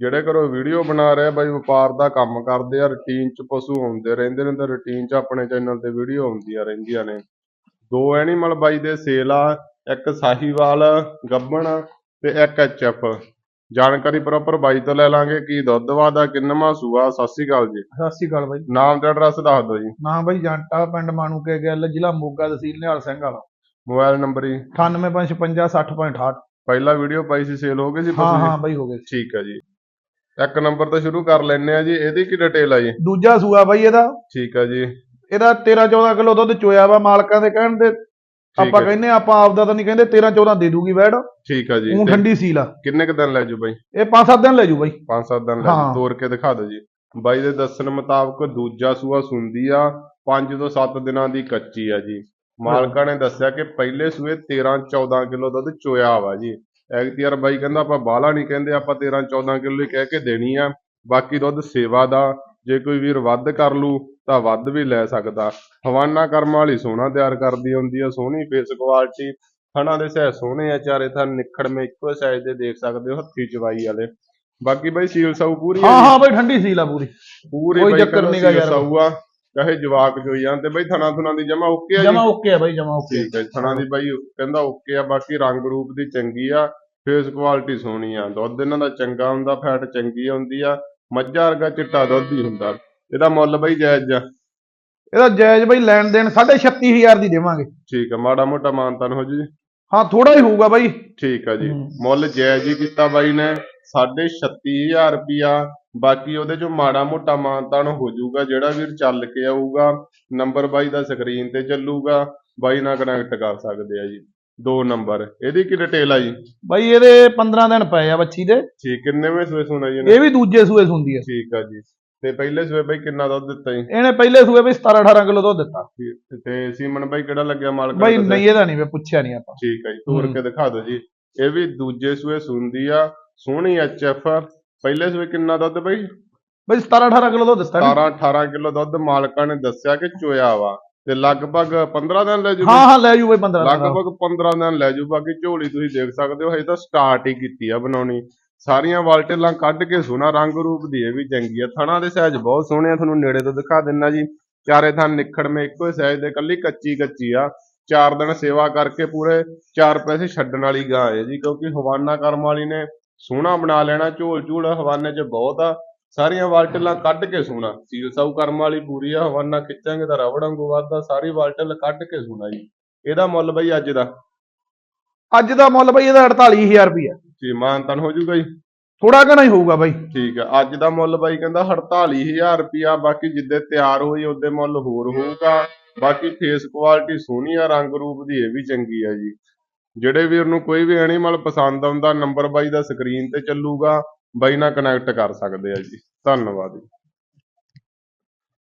ਜਿਹੜੇ ਘਰੋਂ ਵੀਡੀਓ ਬਣਾ ਰਹੇ ਬਾਈ ਵਪਾਰ ਦਾ ਕੰਮ ਕਰਦੇ ਆ ਰੁਟੀਨ ਚ ਪਸ਼ੂ ਆਉਂਦੇ ਰਹਿੰਦੇ ਨੇ ਤਾਂ ਰੁਟੀਨ ਚ ਆਪਣੇ ਚੈਨਲ ਤੇ ਵੀਡੀਓ ਆਉਂਦੀਆਂ ਰਹਿੰਦੀਆਂ ਨੇ। ਦੋ ਐਨੀਮਲ ਬਾਈ ਦੇ ਸੇਲ ਆ ਇੱਕ ਸਾਹੀਵਾਲ ਗੱਬਣ ਤੇ ਇੱਕ ਐਚਐਫ ਜਾਣਕਾਰੀ ਪ੍ਰੋਪਰ ਬਾਈ ਤੋਂ ਲੈ ਲਾਂਗੇ ਕੀ ਦੁੱਧ ਵਾਦਾ ਕਿੰਨਵਾਂ ਸੂਆ ਸਤਿ ਸ਼੍ਰੀ ਅਕਾਲ ਜੀ। ਸਤਿ ਸ਼੍ਰੀ ਅਕਾਲ ਬਾਈ। ਨਾਮ ਤੇ ਐਡਰੈਸ ਦੱਸ ਦਿਓ ਜੀ। ਨਾਂ ਬਾਈ ਜੰਟਾ ਪਿੰਡ ਮਾਣੂਕੇ ਗਿੱਲ ਜ਼ਿਲ੍ਹਾ ਮੋਗਾ ਤਹਿਸੀਲ ਨਿਹਾਲ ਸਿੰਘ ਵਾਲਾ। ਮੋਬਾਈਲ ਨੰਬਰ ਜੀ। 9855 ਪਹਿਲਾ ਵੀਡੀਓ ਪਾਈ ਸੀ ਸੇਲ ਹੋ ਗਈ ਸੀ ਹਾਂ ਹਾਂ? ਬਾਈ ਹੋ ਗਏ ਠੀਕ ਹੈ ਜੀ। ਇੱਕ ਨੰਬਰ ਤੋਂ ਸ਼ੁਰੂ ਕਰ ਲੈਨੇ ਆ ਜੀ। ਇਹਦੀ ਕੀ ਡਿਟੇਲ ਆ ਜੀ? ਦੂਜਾ ਸੂਆ ਬਾਈ ਇਹਦਾ। ਠੀਕ ਹੈ ਜੀ। ਇਹਦਾ 13 14 ਕਿਲੋ ਦੁੱਧ ਚੋਇਆ ਵਾ ਮਾਲਕਾਂ ਦੇ ਕਹਿਣ ਤੇ। ਆਪਾਂ ਆ, ਆਪਾਂ ਆਪਦਾ ਤਾਂ ਨਹੀਂ ਕਹਿੰਦੇ 13 14 ਦੇ ਦੂਗੀ ਵੈੜ। ਠੀਕ ਹੈ ਜੀ। ਉਹ ਠੰਡੀ ਸੀਲ ਆ। ਕਿੰਨੇ ਕ ਦਿਨ ਲੈ ਜੂ ਬਾਈ? ਇਹ 5-7 ਦਿਨ ਲੈ ਜੂ ਬਾਈ। ਪੰਜ ਸੱਤ ਦਿਨ ਲੈ। ਜੂ। ਤੋੜ ਕੇ ਦਿਖਾ ਦਿਓ ਜੀ। ਬਾਈ ਦੇ ਦੱਸਣ ਮੁਤਾਬਕ ਦੂਜਾ ਸੂਆ ਸੁੰਦੀ ਆ 5 ਤੋਂ 7 ਦਿਨਾਂ ਦੀ ਕੱਚੀ ਆ ਜੀ। ਮਾਲਕਾਂ ਨੇ ਦੱਸਿਆ ਕਿ ਪਹਿਲੇ ਸੂਏ 13 14 ਕਿਲੋ ਦੁੱਧ ਚੋਇਆ ਵਾ ਜੀ। ਐਗਤੀਆਰ ਬਾਈ ਕਹਿੰਦਾ ਆਪਾਂ ਬਾਹਲਾ ਨਹੀਂ ਕਹਿੰਦੇ ਆਪਾਂ 13 14 ਕਿਲੋ ਹੀ ਕਹਿ ਕੇ ਦੇਣੀ ਆ। ਬਾਕੀ ਦੁੱਧ ਸੇਵਾ ਦਾ ਜੇ ਕੋਈ ਵੀਰ ਵੱਧ ਕਰ ਲੂ ਤਾਂ ਵੱਧ ਵੀ ਲੈ ਸਕਦਾ। ਹਵਾਨਾ ਕਰਮ ਵਾਲੀ ਸੋਹਣਾ ਤਿਆਰ ਕਰਦੀ ਹੁੰਦੀ ਆ ਸੋਹਣੀ ਫੇਸ ਕੁਆਲਿਟੀ ਥਣਾ ਦੇ ਸਹਿ ਸੋਹਣੇ ਆ ਚਾਰੇ ਥਣ ਨਿਖੜਵੇਂ ਇੱਕੋ ਸਾਈਜ਼ ਦੇ ਦੇਖ ਸਕਦੇ ਹੋ ਹੱਥੀ ਚਵਾਈ ਵਾਲੇ। ਬਾਕੀ ਬਾਈ ਸੀਲ ਸਾਊ ਪੂਰੀ ਹਾਂ ਹੈ ਬਾਈ ਠੰਡੀ ਸੀਲ ਆ ਪੂਰੀ। ਪੂਰੀ ਕੋਈ ਬਾਈ ਚੱਕਰ ਨੀਗਾ ਸੀਲ ਯਾਰ। ਸਾਊ ਆ। ਚਾਹੇ ਜਵਾਕ ਜੋਈ ਜਾਂ ਤੇ ਬਾਈ ਥਣਾ ਥੁਣਾ ਦੀ ਜਮਾ ਓਕੇ ਆ ਜੀ। ਜਮਾ ਓਕੇ ਆ ਬਾਈ ਜਮਾ ਓਕੇ ਠੀਕ ਹੈ ਜੀ, ਥਣਾ ਦੀ ਬਾਈ ਕਹਿੰਦਾ ਓਕੇ ਆ ਬਾਕੀ ਰੰਗ ਰੂਪ ਦੀ ਚੰਗੀ ਆ ਫੇਸ ਕੁਆਲਿਟੀ ਸੋਹਣੀ ਆ। ਦੁੱਧ ਇਹਨਾਂ ਦਾ ਚੰਗਾ ਹੁੰਦਾ ਫੈਟ ਚੰਗੀ ਹੁੰਦੀ ਆ ਮੱਝਾਂ ਵਰਗਾ ਚਿੱਟਾ ਦੁੱਧ ਹੀ ਹੁੰਦਾ। ਇਹਦਾ ਮੁੱਲ ਬਾਈ ਜਾਇਜ਼ ਆ। ਇਹਦਾ ਜਾਇਜ਼ ਬਾਈ ਲੈਣ ਦੇਣ 36500 ਦੀ ਦੇਵਾਂਗੇ। ਠੀਕ ਆ ਮਾੜਾ ਮੋਟਾ ਮਾਨਤਨ ਹੋ ਜੀ। ਹਾਂ ਥੋੜਾ ਹੀ ਹੋਊਗਾ ਬਾਈ। ਠੀਕ ਆ ਜੀ। ਮੁੱਲ ਜਾਇਜ਼ ਹੀ ਕੀਤਾ ਬਾਈ ਨੇ 36500 ਰੁਪਿਆ ਬਾਕੀ ਉਹਦੇ ਚੋਂ ਮਾੜਾ ਮੋਟਾ ਮਾਨਤਾਨ ਹੋ ਜਾਊਗਾ ਜਿਹੜਾ ਵੀਰ ਚੱਲ ਕੇ ਆਊਗਾ ਨੰਬਰ ਬਾਈ ਦਾ ਸਕਰੀਨ ਤੇ ਚੱਲੂਗਾ ਬਾਈ ਨਾਲ ਕਨੈਕਟ ਕਰ ਸਕਦੇ ਆ ਜੀ ਦੋ ਨੰਬਰ ਇਹਦੀ ਕੀ ਡਿਟੇਲ ਆ ਜੀ? ਬਾਈ ਇਹਦੇ 15 ਦਿਨ ਪਏ ਆ ਬੱਚੀ ਦੇ। ਠੀਕ ਕਿੰਨੇਵੇਂ ਸੂਏ ਸੁਣਾ ਜੀ ਇਹ ਵੀ ਦੂਜੇ ਸੂਏ ਸੁੰਦੀ ਆ। ਠੀਕ ਆ ਜੀ ਤੇ ਪਹਿਲੇ ਸੂਏ ਬਾਈ ਕਿੰਨਾ ਦੁੱਧ ਦਿੱਤਾ ਜੀ? ਇਹਨੇ ਪਹਿਲੇ ਸੂਏ ਬਈ 17 18 ਕਿਲੋ ਦੁੱਧ ਦਿੱਤਾ। ਤੇ ਸੀਮਨ ਬਾਈ ਕਿਹੜਾ ਲੱਗਿਆ ਮਾਲਕ ਬਾਈ ਨਹੀਂ ਇਹਦਾ ਨਹੀਂ ਮੈਂ ਪੁੱਛਿਆ ਨਹੀਂ ਆਪਾਂ। ਠੀਕ ਆ ਜੀ ਤੋੜ। ਕੇ ਦਿਖਾ ਦਿਓ ਜੀ ਇਹ ਵੀ ਦੂਜੇ ਸੂਏ ਸੁਣਦੀ ਆ ਸੋਹਣੀ ਐਚਐਫ ਪਹਿਲੇ ਸੂਏ ਕਿੰਨਾ ਦੁੱਧ ਬਾਈ? ਬਈ 17 18 ਕਿਲੋ ਦੁੱਧ ਦਿੱਤਾ ਇਹਨੇ। 17 18 ਕਿਲੋ ਦੁੱਧ ਮਾਲਕਾਂ ਨੇ ਦੱਸਿਆ ਕਿ ਚੋਇਆ ਵਾ ਤੇ ਲਗਭਗ 15 ਦਿਨ ਲੈ ਜੂ ਹਾਂ ਹਾਂ ਲੈ ਜੂ ਬਈ 15 ਦਿਨ। ਦਾ। ਲਗਭਗ 15 ਦਿਨ ਲੈ ਜੂ ਬਾਕੀ ਝੋਲੀ ਤੁਸੀਂ ਦੇਖ ਸਕਦੇ ਹੋ ਹਜੇ ਤਾਂ ਸਟਾਰਟ ਹੀ ਕੀਤੀ ਆ ਬਣਾਉਣੀ। ਸਾਰੀਆਂ ਵਾਲਟੇਲਾਂ ਕੱਢ ਕੇ ਸੋਹਣਾ ਰੰਗ ਰੂਪ ਦੀ ਇਹ ਵੀ ਚੰਗੀ ਆ। ਥਣਾ ਦੇ ਸਾਈਜ਼ ਬਹੁਤ ਸੋਹਣੇ ਆ ਤੁਹਾਨੂੰ ਨੇੜੇ ਤੋਂ ਦਿਖਾ ਦਿੰਨਾ ਜੀ। ਚਾਰੇ ਥਣ ਨਿਖੜਵੇਂ ਇੱਕੋ ਹੀ ਸਾਈਜ਼ ਦੇ ਕੱਲੀ ਕੱਚੀ ਕੱਚੀ ਆ। ਚਾਰ ਦਿਨ ਸੇਵਾ ਕਰਕੇ ਪੂਰੇ ਚਾਰ ਪੈਸੇ ਛੱਡਣ ਵਾਲੀ ਗਾਂ ਹੈ ਜੀ ਕਿਉਂਕਿ ਹਵਾਨਾ ਕਰਮ ਵਾਲੀ ਨੇ ਸੋਹਣਾ ਬਣਾ ਲੈਣਾ ਝੋਲ ਝੂਲ ਹਵਾਨੇ 'ਚ ਬਹੁਤ ਆ। ਸਾਰੀਆਂ ਵਾਲਟਲਾਂ ਕੱਢ ਕੇ ਸੋਹਣਾ। ਸੀਲ ਸਾਊ ਕਰਮ ਵਾਲੀ ਪੂਰੀ ਆ ਹਵਾਨਾ ਖਿੱਚਾਂਗੇ ਤਾਂ ਰਬੜ ਵਾਂਗੂ ਵੱਧਦਾ। ਸਾਰੀ ਵਾਲਟਲ ਕੱਢ ਕੇ ਸੋਹਣਾ ਜੀ। ਇਹਦਾ ਮੁੱਲ ਬਈ ਅੱਜ ਦਾ? ਅੱਜ ਦਾ ਮੁੱਲ ਬਈ ਇਹਦਾ 48000 ਰੁਪਇਆ ਜੀ ਮਾਨਤਨ ਹੋ ਜੂਗਾ ਜੀ? ਥੋੜਾ ਘਣਾ ਹੀ ਹੋਊਗਾ ਬਾਈ। ਠੀਕ ਆ। ਅੱਜ ਦਾ ਮੁੱਲ ਬਾਈ ਕਹਿੰਦਾ 48000 ਰੁਪਿਆ ਬਾਕੀ ਜਿੱਦੇ ਤਿਆਰ ਹੋਈ ਉਹਦੇ ਮੁੱਲ ਹੋਰ ਹੋਊਗਾ। ਬਾਕੀ ਫੇਸ ਕੁਆਲਿਟੀ ਸੋਹਣੀ ਆ ਰੰਗ ਰੂਪ ਦੀ ਇਹ ਵੀ ਚੰਗੀ ਆ ਜੀ। ਜਿਹੜੇ ਵੀਰ ਨੂੰ ਕੋਈ ਵੀ ਐਨੀਮਲ ਪਸੰਦ ਆਉਂਦਾ ਨੰਬਰ ਬਾਈ ਦਾ ਸਕਰੀਨ ਤੇ ਚੱਲੂਗਾ, ਬਾਈ ਨਾਲ ਕਨੈਕਟ ਕਰ ਸਕਦੇ ਆ ਜੀ। ਧੰਨਵਾਦ ਜੀ।